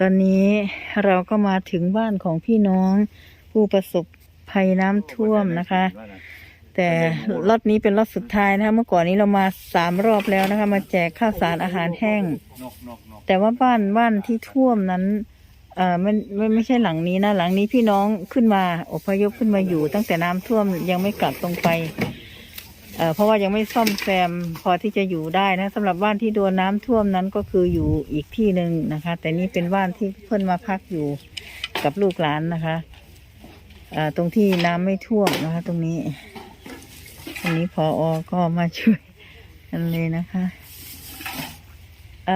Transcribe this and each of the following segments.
ตอนนี้เราก็มาถึงบ้านของพี่น้องผู้ประสบภัยน้ำท่วมนะคะ แต่รอบนี้เป็นรอบสุดท้ายนะคะ เมื่อก่อนนี้เรามาสามรอบแล้วนะคะ มาแจกข้าวสารอาหารแห้ง แต่ว่าบ้านบ้านที่ท่วมนั้นเอ่อไม่ไม่ไม่ใช่หลังนี้นะหลังนี้พี่น้องขึ้นมาอพยพขึ้นมาอยู่ ตั้งแต่น้ำท่วมยังไม่กลับตรงไป เพราะว่ายังไม่ซ่อมแซมพอที่จะอยู่ได้นะสำหรับบ้านที่โดนน้ำท่วมนั้นก็คืออยู่อีกที่หนึ่งนะคะ แต่นี่เป็นบ้านที่เพิ่อนมาพักอยู่กับลูกหลานนะคะตรงที่น้ำไม่ท่วมนะคะ ตรงนี้ตรงนี้พออก็มาช่วยกันเลยนะคะเอ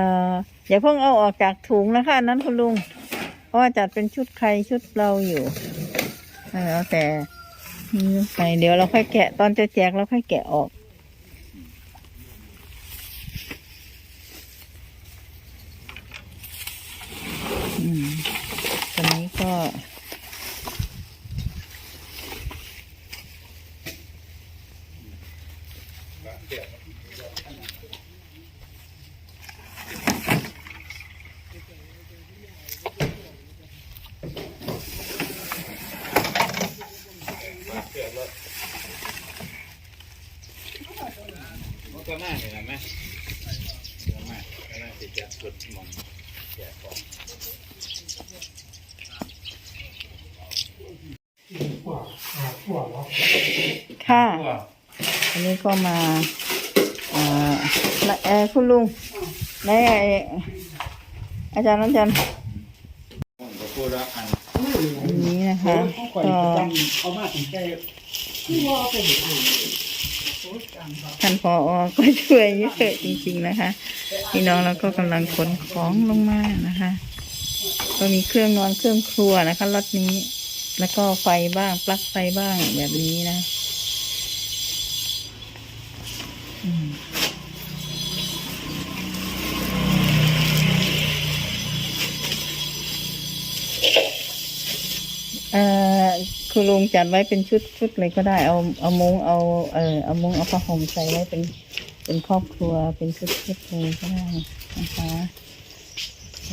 อย่าเพิ่งเอาออกจากถุงนะคะอันนั้นคุณลุงเพราะว่าจัดเป็นชุดใครชุดเราอยู่เอาแต่ ไปเดี๋ยวเราค่อยแกะตอนจะแจกเราค่อยแกะออกอืมตอนนี้ก็ นกตัว หน้าเนี่ยนะแม่ตัวหน้ากำลังติดจะกดมองแจกของค่ะ อันนี้ก็มาอ่าและเออคุณลุงในไอ้อาจารย์อาจารย์ผมก็พูดว่าอั นอันนี้นะคะก็เอามาถึงใจท่านพออก็ช่วยเยอะจริงๆนะคะ พี่น้องเราก็กำลังขนของลงมานะคะ ก็มีเครื่องนอนเครื่องครัวนะคะรถนี้ แล้วก็ไฟบ้าง ปลั๊กไฟบ้างแบบนี้นะ อืม อ่อคุณลุงจัดไว้เป็นชุดชุดเลยก็ได้เอาเอามุ้งเอาเออเอามุ้งเอาผ้าห่มใส่ไว้เป็นเป็นครอบครัวเป็นชุดชุดเลยก็ได้นะคะอ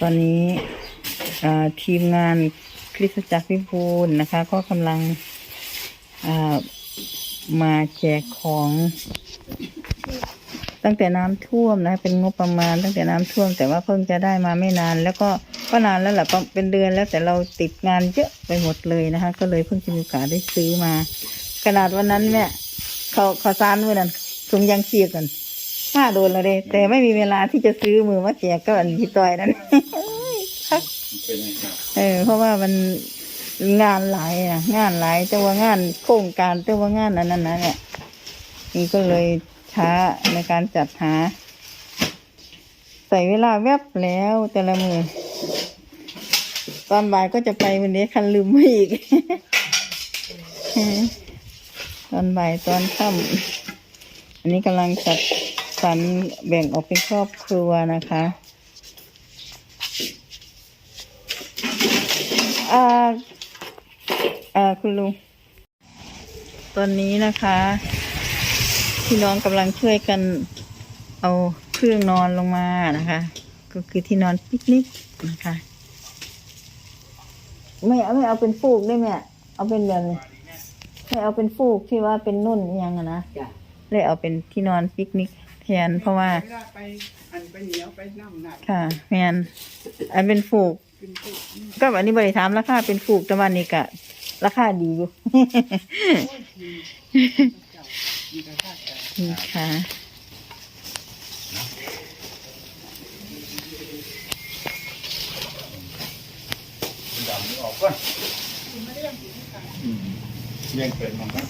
ตอนนี้ทีมงานคริสตจักรพิบูลนะคะ ก็กำลังอ่า มาแจกของ ตั้งแต่น้ำท่วมนะ เป็นงบประมาณตั้งแต่น้ำท่วม แต่ว่าเพิ่งจะได้มาไม่นาน แล้วก็ก็นานแล้วแหละเป็นเดือนแล้วแต่เราติดงานเยอะไปหมดเลยนะคะ ก็เลยเพิ่งจะมีโอกาสได้ซื้อมา ขนาดวันนั้นเนี่ยเขาเขาซานเมื่อนั้นถุงยางชีพกันห้าโดนแล้วเลยแต่ไม่มีเวลาที่จะซื้อมือมาแจกก็อันพี่ต้อยนั้นเออเพราะว่ามัน งานหลายอะ งานหลายแต่ว่างานโครงการแต่ว่างานอันนั้นนะเนี่ยนี่ก็เลยช้าในการจัดหาใส่เวลาแวบแล้วแต่ละมือตอนบ่ายก็จะไปวันนี้คันลืมมาอีก ตอนบ่ายตอนค่ำอันนี้กำลังจัดสรรแบ่งออกเป็นครอบครัวนะคะ อ่าอ่าคุณลุง ตอนนี้นะคะ พี่น้องกำลังช่วยกันเอาเครื่องนอนลงมานะคะ ก็คือที่นอนปิกนิกนะคะ ไม่เอาไม่เอาเป็นฟูกได้ไหมอะเอาเป็นแบบนี้ไม่เอาเป็นฟูกที่ว่าเป็นนุ่นอหยังอะนะจ้ะเลยเอาเป็นที่นอนปิกนิกแทนเพราะว่าเวลาไปอันไปเหนียวไปน้ำหนักค่ะแมนอันเป็นฟูกเป็นตุ กก็อันนี้บริถามราคาเป็นฟูกแต่วันนี้กะราคาดีอยู่มีกระชากใจนี่ค่ะดำนี่ออกก่อนอืมเลี้ยงเป็นมั้งครับ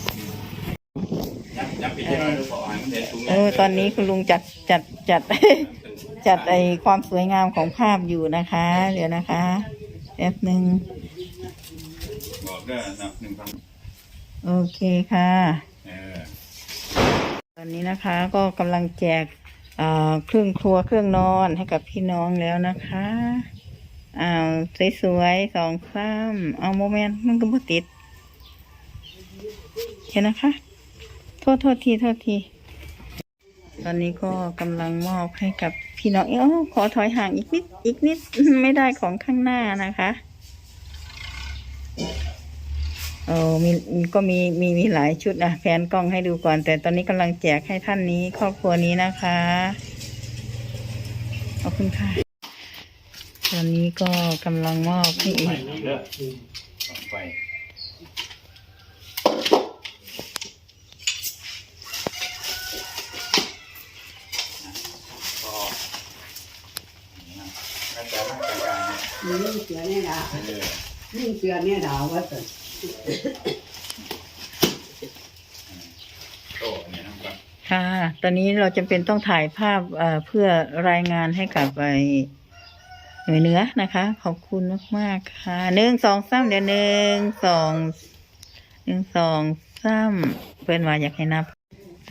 ยับยับไปที่เราดูก่อนเดี๋ยวถุงเออตอนนี้คุณลุงจัดจัดจัด จัดไอความสวยงามของภาพอยู่นะคะ เดี๋ยวนะคะแป๊บหนึ่งบอกได้นับหนึ่งพันโอเคค่ะ เออตอนนี้นะคะก็กำลังแจกเอ่อเครื่องครัวเครื่องนอนให้กับพี่น้องแล้วนะคะอ้าวสวยๆสองซ้ำเอาโมเมนต์มันก็บ่ติดเห็นนะคะ โทษโทษทีโทษทีตอนนี้ก็กำลังมอบให้กับ พี่น้องเอ้าขอถอยห่างอีกนิด อีกนิดไม่ได้ของข้างหน้านะคะโอ้มีก็มีมีมีหลายชุดนะแผนกล้องให้ดูก่อน แต่ตอนนี้กำลังแจกให้ท่านนี้ครอบครัวนี้นะคะขอบคุณค่ะตอนนี้ก็กำลังมอบให้อีกไฟก็น่าจะร่างกายเนี่ยมียิ่งเสือเนี่ยดาวเออยิ่งเสือเนี่ยดาวว่าแต่โต้เนี่ยนะครับค่ะ ตอนนี้เราจำเป็นต้องถ่ายภาพเอ่อเพื่อรายงานให้กับไอหน่วยเหนือนะคะ ขอบคุณมากๆค่ะหนึ่งสองสามเดี๋ยวหนึ่งสองหนึ่งสองสามเพื่อนว่าอยากให้นับ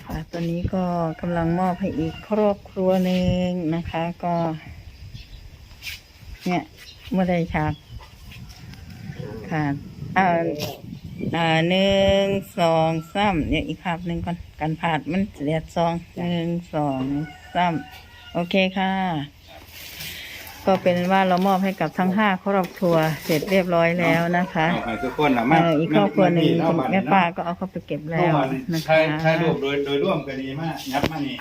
ค่ะ ตอนนี้ก็กำลังมอบให้อีกครอบครัวหนึ่งนะคะ ก็ เนี่ย เมื่อใดฉากค่ะอ่าอ่าหนึ่งสองสามเนี่ยอีกภาพหนึ่งก่อนกันผาดมันเสียดซองหนึ่งสองสามโอเคค่ะ ก็เป็นว่าเรามอบให้กับทั้งห้าครอบครัวเสร็จเรียบร้อยแล้วนะคะเอาให้ทุกคนละเอมาออีกครอบครัวหนึ่งเนาะคุณบัดแม่นี้ป้าเนาะก็เอาเข้าไปเก็บเพแล้ราะวว่านะถ่ายคะถ่ายรูปโดยโดยร่วมกันดีมากยับมานี่